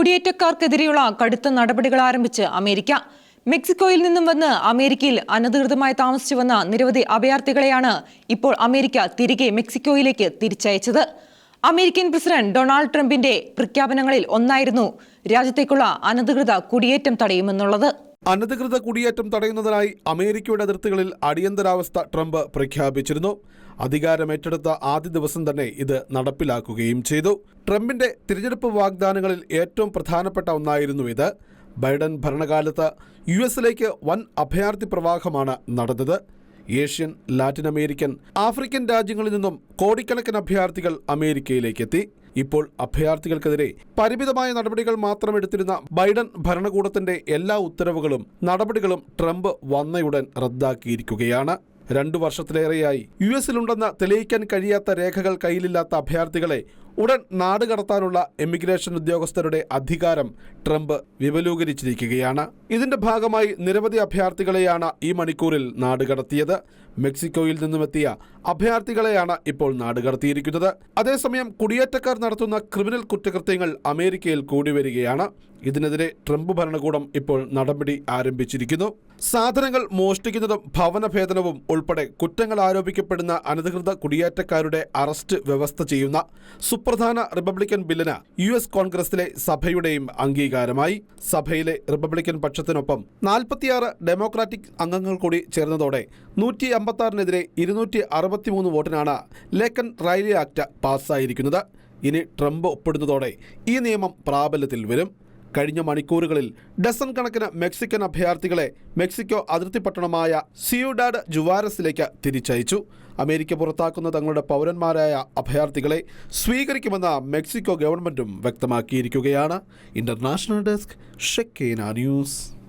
കുടിയേറ്റക്കാർക്കെതിരെയുള്ള കടുത്ത നടപടികൾ ആരംഭിച്ച് അമേരിക്ക. മെക്സിക്കോയിൽ നിന്നും വന്ന് അമേരിക്കയിൽ അനധികൃതമായി താമസിച്ചു വന്ന നിരവധി അഭയാർത്ഥികളെയാണ് ഇപ്പോൾ അമേരിക്ക തിരികെ മെക്സിക്കോയിലേക്ക് തിരിച്ചയച്ചത്. അമേരിക്കൻ പ്രസിഡന്റ് ഡൊണാൾഡ് ട്രംപിന്റെ പ്രഖ്യാപനങ്ങളിൽ ഒന്നായിരുന്നു രാജ്യത്തേക്കുള്ള അനധികൃത കുടിയേറ്റം തടയുമെന്നുള്ളത്. അനധികൃത കുടിയേറ്റം തടയുന്നതിനായി അമേരിക്കയുടെ അതിർത്തികളിൽ അടിയന്തരാവസ്ഥ ട്രംപ് പ്രഖ്യാപിച്ചിരുന്നു. അധികാരമേറ്റെടുത്ത ആദ്യ ദിവസം തന്നെ ഇത് നടപ്പിലാക്കുകയും ചെയ്തു. ട്രംപിന്റെ തിരഞ്ഞെടുപ്പ് വാഗ്ദാനങ്ങളിൽ ഏറ്റവും പ്രധാനപ്പെട്ട ഒന്നായിരുന്നു ഇത്. ബൈഡൻ ഭരണകാലത്ത് യു എസിലേക്ക് വൻ അഭയാർത്ഥി പ്രവാഹമാണ് നടന്നത്. ഏഷ്യൻ ലാറ്റിൻ അമേരിക്കൻ ആഫ്രിക്കൻ രാജ്യങ്ങളിൽ നിന്നും കോടിക്കണക്കിന് അഭയാർത്ഥികൾ അമേരിക്കയിലേക്കെത്തി ഇപ്പോൾ അഭയാർത്ഥികൾക്കെതിരെ പരിമിതമായ നടപടികൾ മാത്രം എടുത്തിരുന്ന ബൈഡൻ ഭരണകൂടത്തിന്റെ എല്ലാ ഉത്തരവുകളും നടപടികളും ട്രംപ് വന്നയുടൻ റദ്ദാക്കിയിരിക്കുകയാണ്. രണ്ടു വർഷത്തിലേറെയായി യു എസിലുണ്ടെന്ന് തെളിയിക്കാൻ കഴിയാത്ത രേഖകൾ കയ്യിലില്ലാത്ത അഭയാർത്ഥികളെ ഉടൻ നാട് കടത്താനുള്ള എമിഗ്രേഷൻ ഉദ്യോഗസ്ഥരുടെ അധികാരം ട്രംപ് വിപുലീകരിച്ചിരിക്കുകയാണ്. ഇതിന്റെ ഭാഗമായി നിരവധി അഭയാർത്ഥികളെയാണ് ഈ മണിക്കൂറിൽ നാട് കടത്തിയത്. മെക്സിക്കോയിൽ നിന്നുമെത്തിയ അഭയാർത്ഥികളെയാണ് ഇപ്പോൾ നാട് കടത്തിയിരിക്കുന്നത്. അതേസമയം കുടിയേറ്റക്കാർ നടത്തുന്ന ക്രിമിനൽ കുറ്റകൃത്യങ്ങൾ അമേരിക്കയിൽ കൂടി വരികയാണ്. ഇതിനെതിരെ ട്രംപ് ഭരണകൂടം ഇപ്പോൾ നടപടി ആരംഭിച്ചിരിക്കുന്നു. സാധനങ്ങൾ മോഷ്ടിക്കുന്നതും ഭവനഭേദനവും ഉൾപ്പെടെ കുറ്റങ്ങൾ ആരോപിക്കപ്പെടുന്ന അനധികൃത കുടിയേറ്റക്കാരുടെ അറസ്റ്റ് വ്യവസ്ഥ ചെയ്യുന്ന സുപ്രധാന റിപ്പബ്ലിക്കൻ ബില്ലിന് യു എസ് കോൺഗ്രസിലെ സഭയുടെയും അംഗീകാരമായി. സഭയിലെ റിപ്പബ്ലിക്കൻ പക്ഷത്തിനൊപ്പം നാൽപ്പത്തിയാറ് ഡെമോക്രാറ്റിക് അംഗങ്ങൾ കൂടി ചേർന്നതോടെ നൂറ്റി അമ്പത്താറിനെതിരെ ഇരുന്നൂറ്റി അറുപത്തിമൂന്ന് വോട്ടിനാണ് ലേക്കൻ റൈലി ആക്ട് പാസ്സായിരിക്കുന്നത്. ഇനി ട്രംപ് ഒപ്പിടുന്നതോടെ ഈ നിയമം പ്രാബല്യത്തിൽ വരും. കഴിഞ്ഞ മണിക്കൂറുകളിൽ ഡസൺ കണക്കിന് മെക്സിക്കൻ അഭയാർത്ഥികളെ മെക്സിക്കോ അതിർത്തി പട്ടണമായ സിയുഡാഡ് ജുവാരസിലേക്ക് തിരിച്ചയച്ചു. അമേരിക്ക പുറത്താക്കുന്ന തങ്ങളുടെ പൗരന്മാരായ അഭയാർത്ഥികളെ സ്വീകരിക്കുമെന്ന് മെക്സിക്കോ ഗവൺമെന്റും വ്യക്തമാക്കിയിരിക്കുകയാണ്. International desk ഷെക്കേന news.